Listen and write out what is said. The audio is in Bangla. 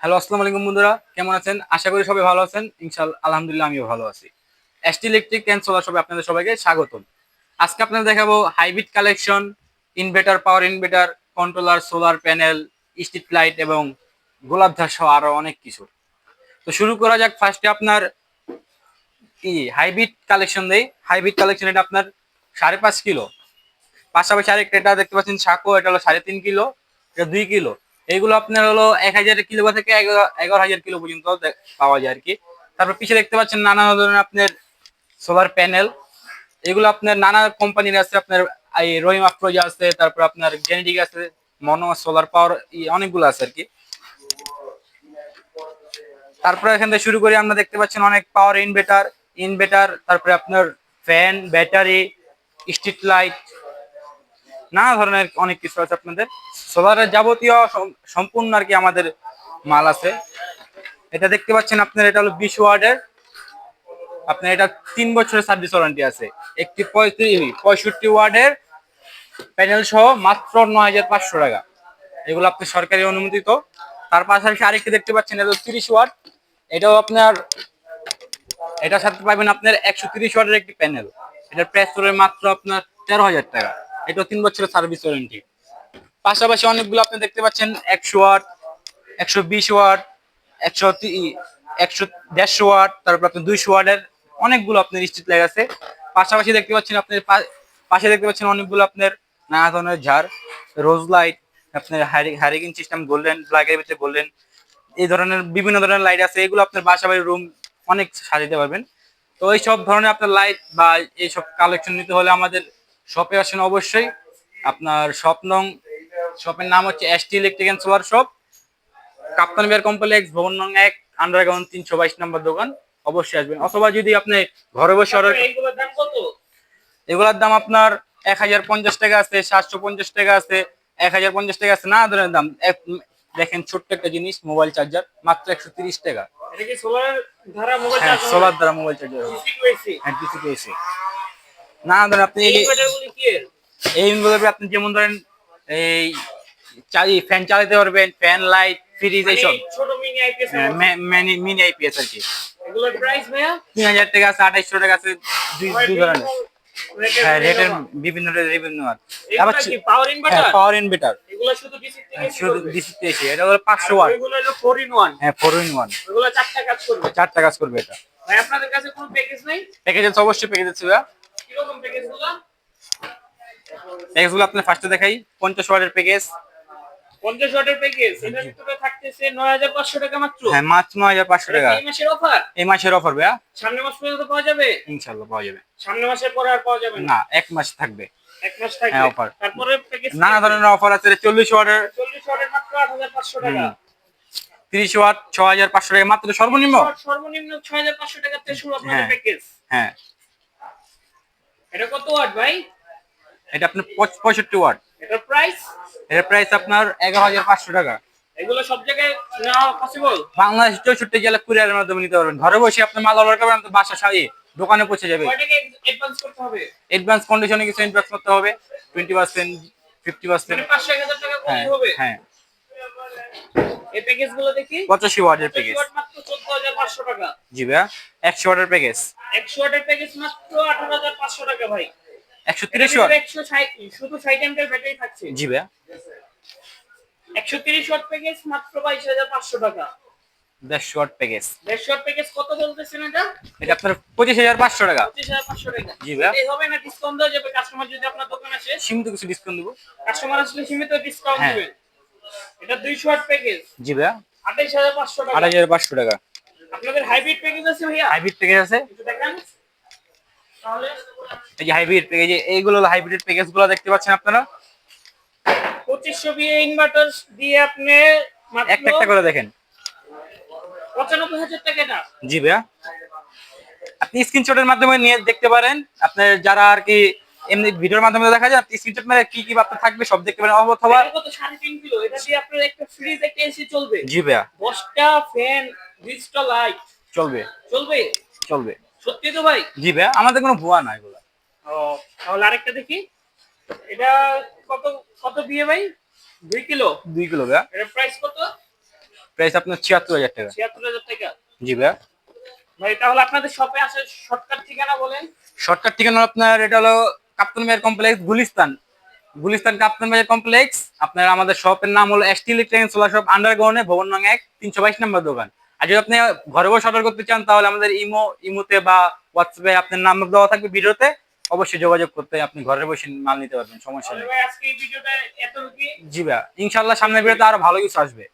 হ্যালো, আসসালামু আলাইকুম বন্ধুরা, কেমন আছেন? আশা করি সবাই ভালো আছেন। ইনশাল, আলহামদুলিল্লাহ আমিও ভালো আছি। এসটি ইলেকট্রিক অ্যান্ড সোলার শপে আপনাদের সবাইকে স্বাগতম। আজকে আপনাদের দেখাবো hybrid collection inverter power inverter controller solar panel street light এবং গোলাপধার সহ আরও অনেক কিছু। তো শুরু করা যাক ফার্স্টে আপনার কি হাইব্রিড কালেকশন দেই। হাইব্রিড কালেকশন এটা আপনার সাড়ে পাঁচ কিলো। পাশাপাশি আরেকটা এটা দেখতে পাচ্ছেন, সাকো, এটা হলো সাড়ে তিন কিলো, এটা দুই কিলো। এইগুলো আপনার হলো এক হাজার কিলো থেকে এগারো হাজার কিলো পর্যন্ত পাওয়া যায় আর কি। তারপর পিছিয়ে দেখতে পাচ্ছেন নানা ধরনের আপনার সোলার প্যানেল এগুলো আপনার নানা কোম্পানির আছে, আপনার এই রহিম আফরোজা আছে, তারপর আপনার জেনেটিক আছে মনো সোলার পাওয়ার অনেকগুলো আছে আর কি। তারপরে এখান থেকে শুরু করি, আমরা দেখতে পাচ্ছেন অনেক পাওয়ার ইনভার্টার ইনভার্টার তারপরে আপনার ফ্যান ব্যাটারি স্ট্রিট লাইট নানা ধরনের অনেক কিছু আছে আপনাদের। সোলারের যাবতীয় সম্পূর্ণ আর কি আমাদের মাল আছে। এটা দেখতে পাচ্ছেন আপনার, এটা হলো বিশ ওয়ার্ডের। আপনার এটা তিন বছরের সার্ভিস ওয়ারেন্টি আছে। একটি পঁয়ষট্টি ওয়ার্ডের প্যানেল সহ মাত্র নয় হাজার পাঁচশো টাকা। এগুলো আপনার সরকারি অনুমোদিত। তার পাশাপাশি আরেকটি দেখতে পাচ্ছেন, এটা তিরিশ ওয়াট এটাও আপনার, এটার সাথে পাবেন আপনার একশো তিরিশ ওয়াটের একটি প্যানেল এটার পড়বে মাত্র আপনার তেরো হাজার টাকা। এটা তিন বছরের সার্ভিস ওয়ারেন্টি পাশাপাশি অনেকগুলো আপনি দেখতে পাচ্ছেন, একশো ওয়াট একশো বিশ ওয়াট একশো একশো দেড়শো ওয়াট তারপর আপনার দুইশো ওয়াটের অনেকগুলো আপনার স্ট্রিট লাইট আছে। পাশাপাশি দেখতে পাচ্ছেন আপনার পাশে দেখতে পাচ্ছেন অনেকগুলো আপনার নানা ধরনের ঝাড় রোজ লাইট আপনার হারিকিন সিস্টেম গোল্ডেন ব্ল্যাকের ভিতরে গোল্ডেন এই ধরনের বিভিন্ন ধরনের লাইট আছে। এগুলো আপনার বাসা বাড়ির রুম অনেক সাজাতে পারবেন। তো এই সব ধরনের আপনার লাইট বা এইসব কালেকশন নিতে হলে আমাদের শপে আসেন অবশ্যই। আপনার শপ নং শপের নাম হচ্ছে S T electric and solar shop Kaptan beer complex ভবন নং এক আন্ডারগ্রাউন্ড তিনশো বাইশ নম্বর দোকান। অবশ্যই আসবেন। অথবা যদি আপনি ঘরে বসে অর্ডার এগুলোর দাম আপনার এক হাজার পঞ্চাশ টাকা আছে সাতশো পঞ্চাশ টাকা আছে এক হাজার পঞ্চাশ টাকা আছে। না ধরনের দাম। দেখেন ছোট্ট একটা জিনিস মোবাইল চার্জার মাত্র একশো তিরিশ টাকা। সোলার দ্বারা মোবাইল চার্জার হ্যাঁ পেয়েছে না ধরেন আপনি এই ইনভার্টারে আপনি যেমন ধরেন এই চালি ফ্যান চালাতে পারবেন ফ্যান লাইট ফ্রিজ এইসব। মানে ছোট মিনি আইপিএস মিনি আইপিএস আর কি। এগুলোর প্রাইস ভাইয়া? তিন হাজার টাকা আছে আঠাইশশো টাকা আছে দুই দুই ধরনের। রেটের হ্যাঁ রেটের বিভিন্ন রেটের বিভিন্ন আর। আবার পাওয়ার ইনভার্টার পাওয়ার ইনভার্টার এগুলো শুধু ডিসি থেকে হ্যাঁ, শুধু এটা হলো পাঁচশো ওয়াট। এগুলো হলো 4 ইন 1 হ্যাঁ ইন এগুলো চারটা কাজ করবে। চারটা কাজ করবে এটা। ভাই আপনাদের কাছে কোনো প্যাকেজ নাই? প্যাকেজ আছে অবশ্যই প্যাকেজ আছে ভাইয়া। প্যাকেজগুলো আপনার ফার্স্টে দেখাই পঞ্চাশ ওয়াটের প্যাকেজ 50 ওয়াটের প্যাকেজ এটার ভিতরে থাকতেছে 9500 টাকা মাত্র। হ্যাঁ মাত্র নয় হাজার পাঁচশো টাকা। এই মাসের অফার এই মাসের অফার ভাইয়া। সামনের মাস পর্যন্ত পাওয়া যাবে? ইনশাল্লাহ পাওয়া যাবে। সামনের মাসের পরে আর পাওয়া যাবে না? এক মাস থাকবে। এক মাস হ্যাঁ, থাকবে। তারপরে প্যাকেজ নানা ধরনের অফার আছে চল্লিশ ওয়াটের। 40 ওয়াটের মাত্র 8500 টাকা। তিরিশ ওয়াট ছ হাজার পাঁচশো টাকা মাত্র সর্বনিম্ন? সর্বনিম্ন 6500 টাকা থেকে শুরু আপনাদের। প্যাকেজ হ্যাঁ। এটা কত ওয়াট ভাই? এটা আপনার পঁয়ষট্টি ওয়াট। এটার প্রাইস এর প্রাইস আপনার এগারো হাজার পাঁচশো টাকা। এগুলো সব জায়গায় নেওয়া পসিবল বাংলাদেশ চৌষট্টি জেলা কুরিয়ারের মাধ্যমে নিতে পারবেন। ঘরে বসে আপনি মাল অর্ডার করবেন তো বাসা সারিয়ে দোকানে পৌঁছে যাবে। অ্যাডভান্স করতে হবে? অ্যাডভান্স কন্ডিশনে কিছু ইনভেস্ট করতে হবে টোয়েন্টি পার্সেন্ট ফিফটি পার্সেন্ট 500 1000 টাকা হবে। হ্যাঁ। এই প্যাকেজগুলো দেখি। পঁচাশি ওয়াটের 25 প্যাকেজ মাত্র 14500 টাকা। জি ভাইয়া একশো ওয়াটের প্যাকেজ 100 ওয়াটের প্যাকেজ মাত্র 18500 টাকা ভাই। একশো তিরিশ এটার ওয়াট 160 শুধু 60 অ্যাম্পিয়ার ব্যাটারি থাকছে। জি ভাইয়া। 130 ওয়াট প্যাকেজ মাত্র 22500 টাকা। দেড়শো ওয়াট প্যাকেজ 150 ওয়াট প্যাকেজ কত বলতেছেন এটা এটা আপনার পঁচিশ হাজার পাঁচশো টাকা। 25500 টাকা। জি। এই হবে না ডিসকাউন্ট দেওয়া যাবে? কাস্টমার যদি আপনার দোকানে আসে? সীমিত কিছু ডিসকাউন্ট দেবো। কাস্টমার আসলে সীমিত ডিসকাউন্ট হ্যাঁ। দিবেন এটা 200 ওয়াট প্যাকেজ জি ভাইয়া। 28500 টাকা। আঠাশ হাজার পাঁচশো টাকা। আপনাদের হাইব্রিড প্যাকেজ আছে ভাইয়া? হাইব্রিড প্যাকেজ আছে। তাহলে এই যে হাইব্রিড প্যাকেজ এইগুলো হলো হাইব্রিড প্যাকেজগুলো দেখতে পাচ্ছেন আপনারা? 2500 বিএ ইনভার্টার দিয়ে আপনি একটা একটা করে দেখেন। 95000 টাকা এটা। জি ভাইয়া। আপনি স্ক্রিনশটের মাধ্যমে নিয়ে দেখতে পারেন। আপনার যারা আর কি এমনি ভিডিওর মাধ্যমে দেখা যায় আপনি স্ক্রিনশট মানে কি কি আপনার থাকবে সব দেখতে পারেন অথবা এটা কত 3.5 কিলো এটা দিয়ে আপনার একটা ফ্রিজ একটা এসি চলবে। জি ভাইয়া। 10টা ফ্যান 20টা লাইট চলবে। চলবে? চলবে। সত্যি তো ভাই? জি ভাইয়া আমাদের কোনো ভুয়া না এগুলো। ও তাহলে আরেকটা দেখি। এটা কত কত বিয়ে ভাই? 2 কিলো? দুই কিলো ভাইয়া। এর প্রাইস কত? প্রাইস আপনার ছিয়াত্তর হাজার টাকা। ছিয়াত্তর হাজার টাকা। জি ভাইয়া। ভাই তাহলে আপনাদের শপে আসে শর্টকাট ঠিকানা বলেন। শর্টকাট ঠিকানা আপনার এটা হলো কাপ্তান বাজার কমপ্লেক্স গুলিস্তান গুলিস্তান কাপ্তান বাজার কমপ্লেক্স আপনার আমাদের শপের নাম হলো এসটি ইলেকট্রনিক্স সোলার শপ আন্ডারগ্রাউন্ডে ভবন নং এক তিনশো বাইশ নম্বর দোকান। আর যদি আপনি ঘরে বসে অর্ডার করতে চান তাহলে আমাদের ইমো ইমোতে বা হোয়াটসঅ্যাপে আপনার নাম্বার দেওয়া থাকবে ভিডিওতে। অবশ্যই যোগাযোগ করতে আপনি ঘরে বসে মাল নিতে পারবেন সমস্যা নেই। ভাই জি ভাইয়া ইনশাল্লাহ সামনের ভিডিওতে আরও ভালো কিছু আসবে।